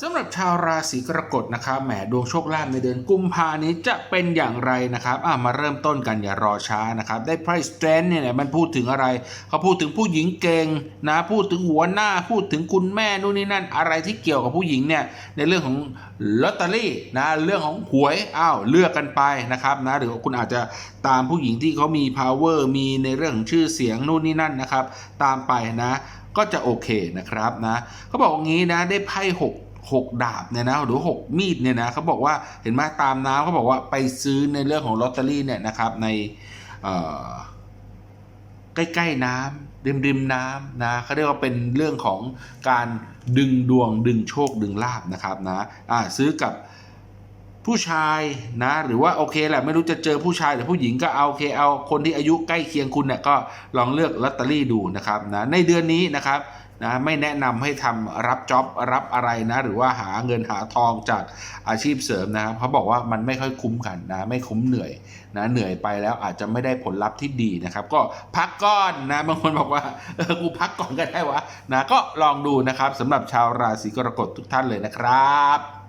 สำหรับชาวราศีกรกฎนะครับแหมดวงโชคลาภในเดือนกุมภานี้จะเป็นอย่างไรนะครับอะมาเริ่มต้นกันอย่ารอช้านะครับ ได้ไพรส์เ r รนเนี่ยมันพูดถึงอะไรเขาพูดถึงผู้หญิงเก่งนะพูดถึงหัวหน้าพูดถึงคุณแม่นู่นนี่นั่นอะไรที่เกี่ยวกับผู้หญิงเนี่ยในเรื่องของลอตเตอรี่นะเรื่องของหวยอ้าวเลือกกันไปนะครับนะหรือว่าคุณอาจจะตามผู้หญิงที่เขามี power มีในเรื่องของชื่อเสียงนู่นนี่นั่นนะครับ ตามไปนะ ก็จะโอเคนะครับนะเขาบอกว่างี้นะได้ไพ่หก หกดาบเนี่ยนะหรือหกมีดเนี่ยนะเขาบอกว่าเห็นไหมตามน้ำเขาบอกว่าไปซื้อในเรื่องของลอตเตอรี่เนี่ยนะครับในใกล้ๆน้ำริมริมน้ำนะเขาเรียกว่าเป็นเรื่องของการดึงดวงดึงโชคดึงลาบนะครับนะอ่าซื้อกับ ผู้ชายนะ หรือว่าโอเคแหละไม่รู้จะเจอผู้ชายหรือผู้หญิงก็เอาโอเคเอาคนที่อายุใกล้เคียงคุณเนี่ยก็ลองเลือกลอตเตอรี่ดูนะครับนะในเดือนนี้นะครับนะไม่แนะนำให้ทำรับจ็อบรับอะไรนะ หรือว่าหาเงินหาทองจากอาชีพเสริมนะครับเขาบอกว่ามันไม่ค่อยคุ้มกันนะ ไม่คุ้มเหนื่อยนะเหนื่อยไปแล้วอาจจะไม่ได้ผลลัพธ์ที่ดีนะครับ ก็พักก่อนนะบางคนบอกว่าเออกูพักก่อนก็ได้วะนะก็ลองดูนะครับสำหรับชาวราศีกรกฎทุกท่านเลยนะครับ